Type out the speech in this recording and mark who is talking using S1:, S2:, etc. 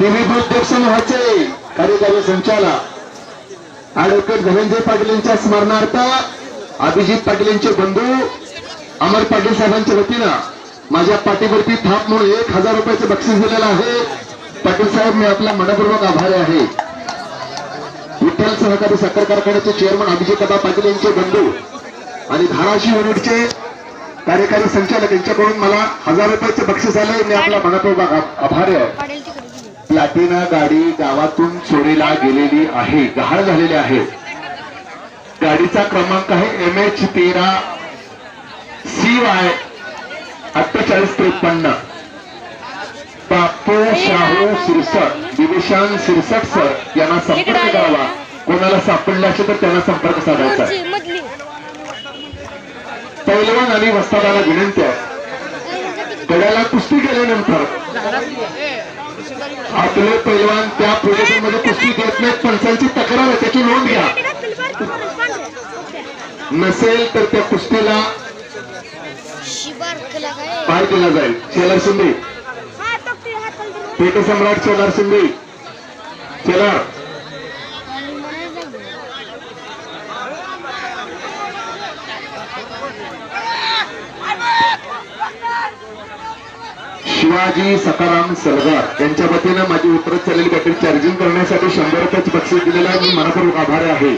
S1: विविध उद्योग समूहाचे कार्यकारी संचालक ऍडव्होकेट धनंजय पाटील यांच्या स्मरणार्थ अभिजित पाटील यांचे बंधू अमर पाटील साहेबांच्या वतीनं माझ्या पाठीवरती थाप म्हणून एक हजार रुपयाचं बक्षीस दिलेलं आहे. पाटील साहेब मी आपला मनपूर्वक आभारी आहे. विठ्ठल सहकारी साखर कारखान्याचे चेअरमन अभिजित दादा पाटील यांचे बंधू आणि धाराशिव युनिटचे कार्यकारी संचालक यांच्याकडून मला हजार रुपयाचे बक्षीस आले मी आपला मनपूर्वक आभारी आहे. प्लॅटिना गाडी गावातून चोरीला गेलेली आहे. गहाळ झालेली आहे. गाडीचा क्रमांक आहे एम एच तेरा सी वाय अठ्ठेचाळीस त्रेपन्न बापू शाहू सिरसट दिवेशान सिरसट सर यांना संपर्क करावा. कोणाला सापडले असेल तर त्यांना संपर्क साधायचा पैलवान आणि वस्तादाला विनंती आहे. गड्याला कुस्ती केल्यानंतर आपले पैलवान त्या पोझिशनमध्ये कुस्ती देत नाहीत पंचांची तक्रार आहे त्याची नोंद घ्या. नसेल तर त्या कुस्तीला पार केला जाईल. शेलार शिंदे. पेटे सम्राट शेलार शिंदे. शेलार. शिवाजी सकाराम सलगार यांच्या वतीनं माझी उतरत चाललेली बॅटरी चार्जिंग करण्यासाठी शंभर रुपयाचे बक्षीस दिलेलं आहे. मी मनपूर्वक आभारी आहे.